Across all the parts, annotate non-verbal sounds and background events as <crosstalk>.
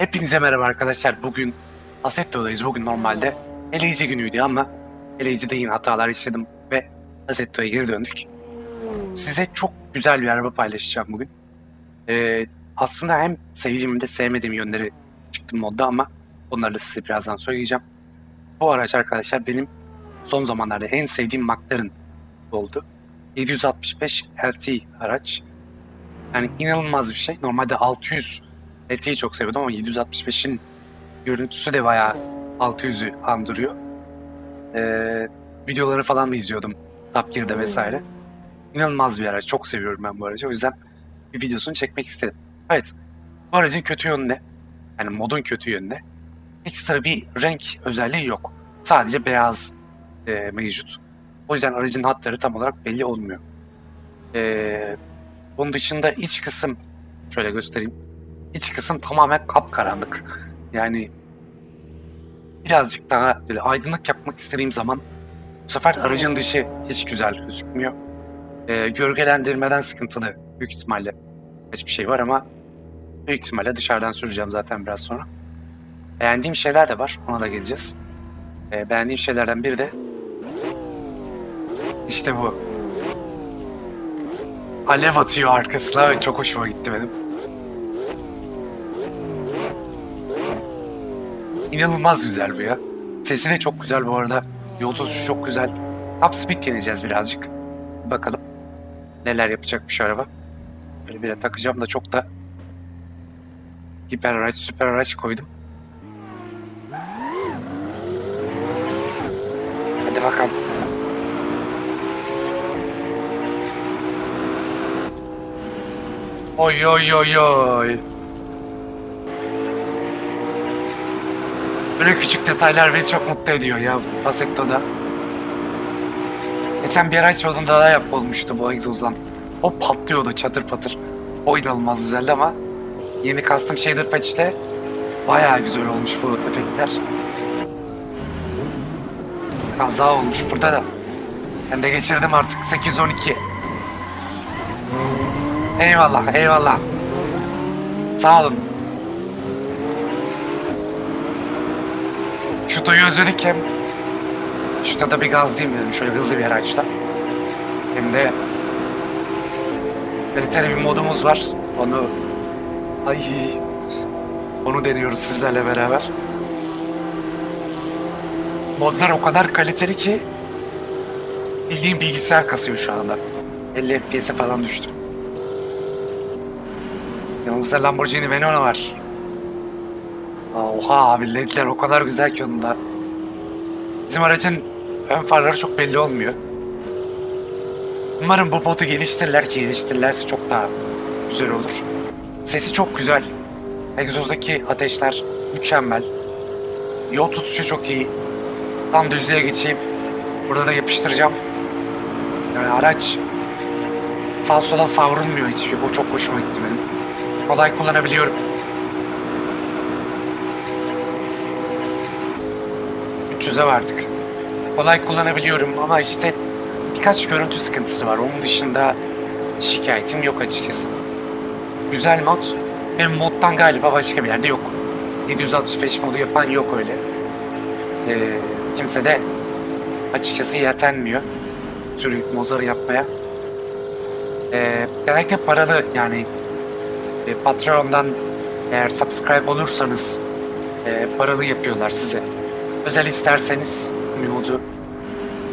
Hepinize merhaba arkadaşlar. Bugün Assetto'dayız. Bugün normalde eleyici günüydü ama eleyicide yine hatalar yaşadım ve Assetto'ya geri döndük. Size çok güzel bir araba paylaşacağım bugün. Ee, aslında hem sevdiğim hem de sevmediğim yönleri çıktı modda ama onları da size birazdan söyleyeceğim. Bu araç arkadaşlar benim son zamanlarda en sevdiğim McLaren oldu. 765 LT araç. Yani inanılmaz bir şey. Normalde 600 LT'yi çok seviyordum ama 765'in görüntüsü de bayağı 600'ü andırıyor. Ee, videoları falan da izliyordum Top Gear'da vesaire. İnanılmaz bir araç. Çok seviyorum ben bu aracı. O yüzden bir videosunu çekmek istedim. Evet. Bu aracın kötü yönü ne? Yani modun kötü yönü ne? Ekstra bir renk özelliği yok. Sadece beyaz e, mevcut. O yüzden aracın hatları tam olarak belli olmuyor. Ee, bunun dışında iç kısım şöyle göstereyim. İç kısım tamamen kapkaranlık. Yani birazcık daha böyle aydınlık yapmak istediğim zaman bu sefer aracın dışı hiç güzel gözükmüyor. Ee, gölgelendirmeden sıkıntılı büyük ihtimalle hiçbir şey var ama büyük ihtimalle dışarıdan süreceğim zaten biraz sonra. Beğendiğim şeyler de var. Ona da geleceğiz. Ee, beğendiğim şeylerden biri de işte bu. Alev atıyor arkasına ve çok hoşuma gitti benim. İnanılmaz güzel bu ya. Sesi de çok güzel bu arada. Yol tutuşu çok güzel. Top speed deneyeceğiz birazcık. Bakalım neler yapacakmış araba. Böyle bir de takacağım da çok da hiper araç, süper araç koydum. Hadi bakalım. Oy oy oy oy. Böyle küçük detaylar beni çok mutlu ediyor ya Assetto'da. Geçen bir araç yolunda da yap olmuştu bu egzozdan. O patlıyordu çatır patır. O inanılmaz güzeldi ama yeni custom shader patch'te bayağı güzel olmuş bu efektler. Kaza olmuş burada da. Ben de geçirdim artık 812. Eyvallah, eyvallah. Sağ olun. Şu doyu özledik hem şurada da bir gazlayayım dedim şöyle hızlı bir araçla. Hem de kaliteli bir modumuz var. Onu ay onu deniyoruz sizlerle beraber. Modlar o kadar kaliteli ki bildiğim bilgisayar kasıyor şu anda. 50 FPS'e falan düştü. Yanımızda Lamborghini Venona var. Oha abi ledler o kadar güzel ki onun da. Bizim aracın ön farları çok belli olmuyor. Umarım bu modu geliştirirler ki geliştirirlerse çok daha güzel olur. Sesi çok güzel. Egzozdaki ateşler mükemmel. Yol tutuşu çok iyi. Tam düzlüğe geçeyim. Burada da yapıştıracağım. Yani araç sağ sola savrulmuyor hiçbir. Bu çok hoşuma gitti benim. Kolay kullanabiliyorum. 300'e vardık. Kolay kullanabiliyorum ama işte birkaç görüntü sıkıntısı var. Onun dışında şikayetim yok açıkçası. Güzel mod. Benim moddan galiba başka bir yerde yok. 765 modu yapan yok öyle. Ee, kimse de açıkçası yetenmiyor. Tür modları yapmaya. Ee, genellikle paralı yani e, Patreon'dan eğer subscribe olursanız e, paralı yapıyorlar size. Özel isterseniz modu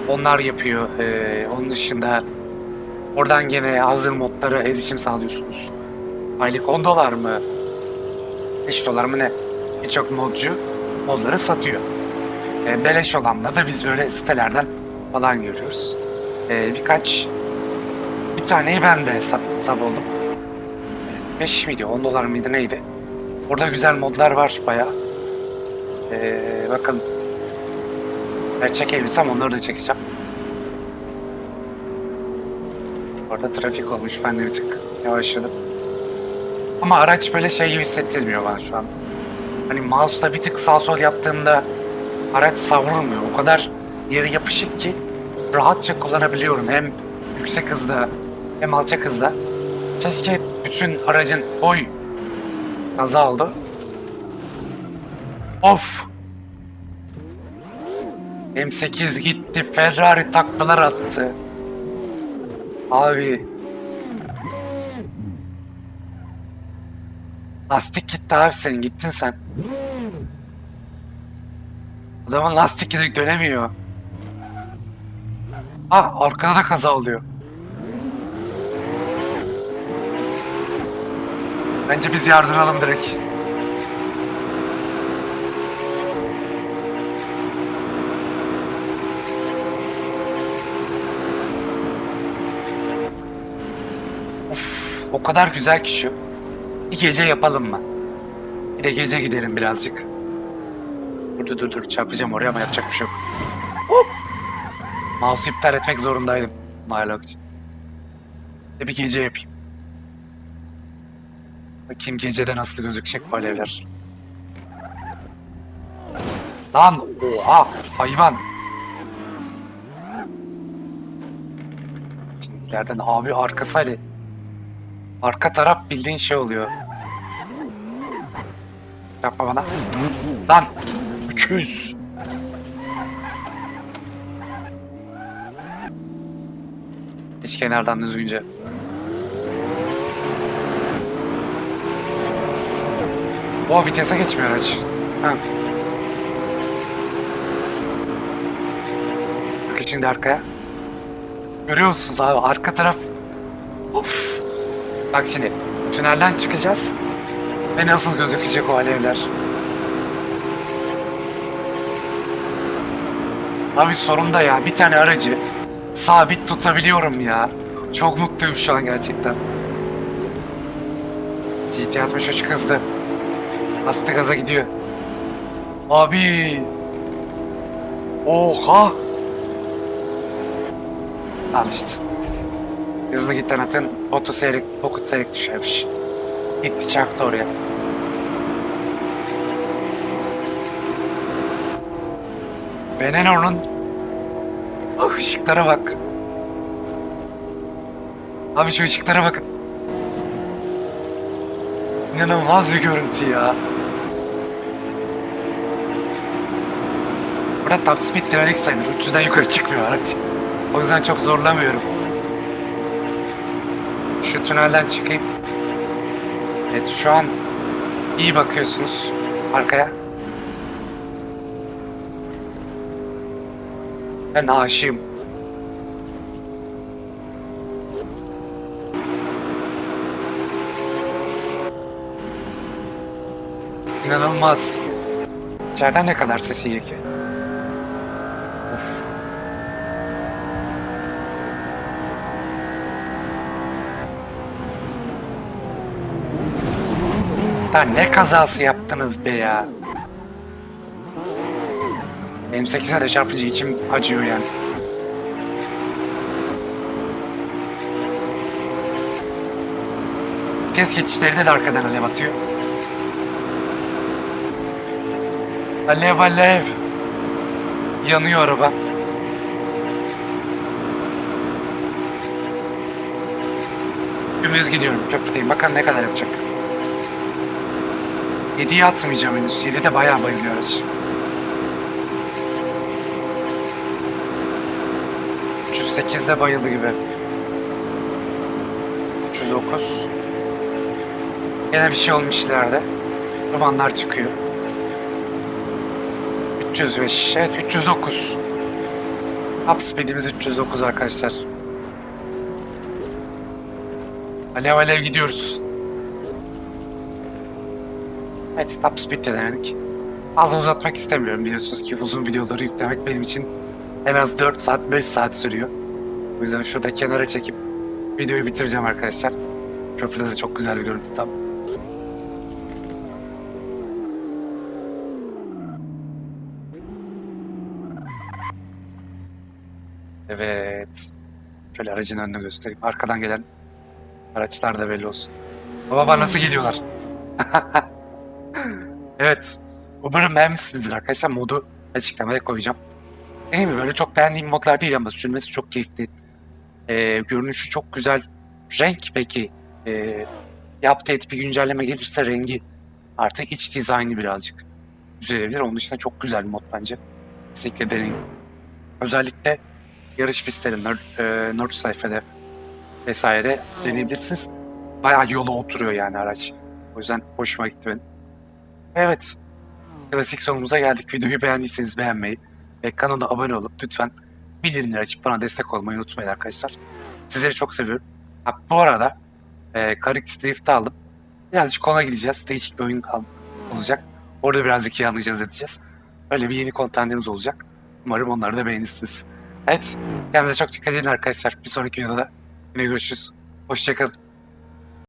onlar yapıyor. E, onun dışında oradan gene hazır modlara erişim sağlıyorsunuz. Aylık 10 dolar mı? 5 dolar mı ne? Birçok modcu modları satıyor. E, beleş olanla da biz böyle sitelerden falan görüyoruz. E, birkaç bir taneyi ben de sab, sab oldum. 5 miydi 10 dolar mıydı neydi? Orada güzel modlar var baya. Ee, bakın. Ben çekebilsem onları da çekeceğim. Orada trafik olmuş ben de bir tık yavaşladım. Ama araç böyle şey gibi hissettirmiyor bana şu an. Hani mouse'la bir tık sağ sol yaptığımda araç savrulmuyor. O kadar yere yapışık ki rahatça kullanabiliyorum. Hem yüksek hızda hem alçak hızda. Keşke bütün aracın oy kaza oldu. Of. M8 gitti. Ferrari taklalar attı. Abi. Lastik gitti abi senin. Gittin sen. Adamın lastik gidip dönemiyor. Ah arkada da kaza oluyor. Bence biz yardıralım direkt. Of, o kadar güzel ki şu. Bir gece yapalım mı? Bir de gece gidelim birazcık. Dur dur dur çarpacağım oraya ama yapacak bir şey yok. Hop! Mouse'u iptal etmek zorundaydım. Nailok için. Bir bir gece yapayım. Bakayım gecede nasıl gözükecek bu alevler. Lan oha hayvan. Şimdi ileriden abi arkasıyla arka taraf bildiğin şey oluyor. Yapma bana. Lan 300. Hiç kenardan düzgünce. O vitese geçmiyor araç. Ha. Bakın şimdi arkaya. Görüyor musunuz abi arka taraf. Şimdi tünelden çıkacağız. Ve nasıl gözükecek o alevler. Abi sorun da ya bir tane aracı sabit tutabiliyorum ya. Çok mutluyum şu an gerçekten. GT 63 hızlı. Bastı gaza gidiyor. Abi. Oha. Al işte. Hızlı gitten atın oto seyrek, pokut seyrek düşermiş. Gitti çarptı oraya. Veneno'nun Oh ışıklara bak. Abi şu ışıklara bakın. İnanılmaz bir görüntü ya. Burada top speed denelik sayılır. 300'den yukarı çıkmıyor araç. O yüzden çok zorlamıyorum. Şu tünelden çıkayım. Evet şu an iyi bakıyorsunuz arkaya. Ben aşığım. İnanılmaz. İçeriden ne kadar sesi iyi ki. Of. Lan ne kazası yaptınız be ya. Benim 8'e de çarpıcı içim acıyor yani. Vites geçişlerinde de arkadan alev atıyor. Alev alev. Yanıyor araba. Dümdüz gidiyorum köprüdeyim. Bakalım ne kadar yapacak. 7'ye atmayacağım henüz. 7 de bayağı bayılıyor araç. 308'de bayıldı gibi. 309. Yine bir şey olmuş ileride. Dumanlar çıkıyor. 305. Evet 309. Top speedimiz 309 arkadaşlar. Alev alev gidiyoruz. Evet top speed de denedik. Fazla uzatmak istemiyorum biliyorsunuz ki uzun videoları yüklemek benim için en az 4 saat 5 saat sürüyor. O yüzden şurada kenara çekip videoyu bitireceğim arkadaşlar. Köprüde de çok güzel bir görüntü tam. Evet. Şöyle aracın önünü göstereyim. Arkadan gelen araçlar da belli olsun. Baba nasıl gidiyorlar? <laughs> evet. Umarım beğenmişsinizdir arkadaşlar. Modu açıklamaya koyacağım. Dediğim gibi böyle çok beğendiğim modlar değil ama sürmesi çok keyifli. Ee, görünüşü çok güzel. Renk peki. Ee, update bir güncelleme gelirse rengi artık iç dizaynı birazcık. düzelebilir. Onun dışında çok güzel bir mod bence. Kesinlikle deneyin. Özellikle yarış pistlerinde, e, Nordschleife'de vesaire deneyebilirsiniz. Bayağı yola oturuyor yani araç. O yüzden hoşuma gitti benim. Evet. Klasik sonumuza geldik. Videoyu beğendiyseniz beğenmeyi ve kanala abone olup lütfen bildirimleri açıp bana destek olmayı unutmayın arkadaşlar. Sizleri çok seviyorum. Ha, bu arada e, Carix Drift'i aldım. Birazcık kona gideceğiz. Değişik bir oyun olacak. Orada birazcık iyi anlayacağız edeceğiz. Öyle bir yeni kontentimiz olacak. Umarım onları da beğenirsiniz. Evet. Kendinize çok dikkat edin arkadaşlar. Bir sonraki videoda yine görüşürüz. Hoşçakalın.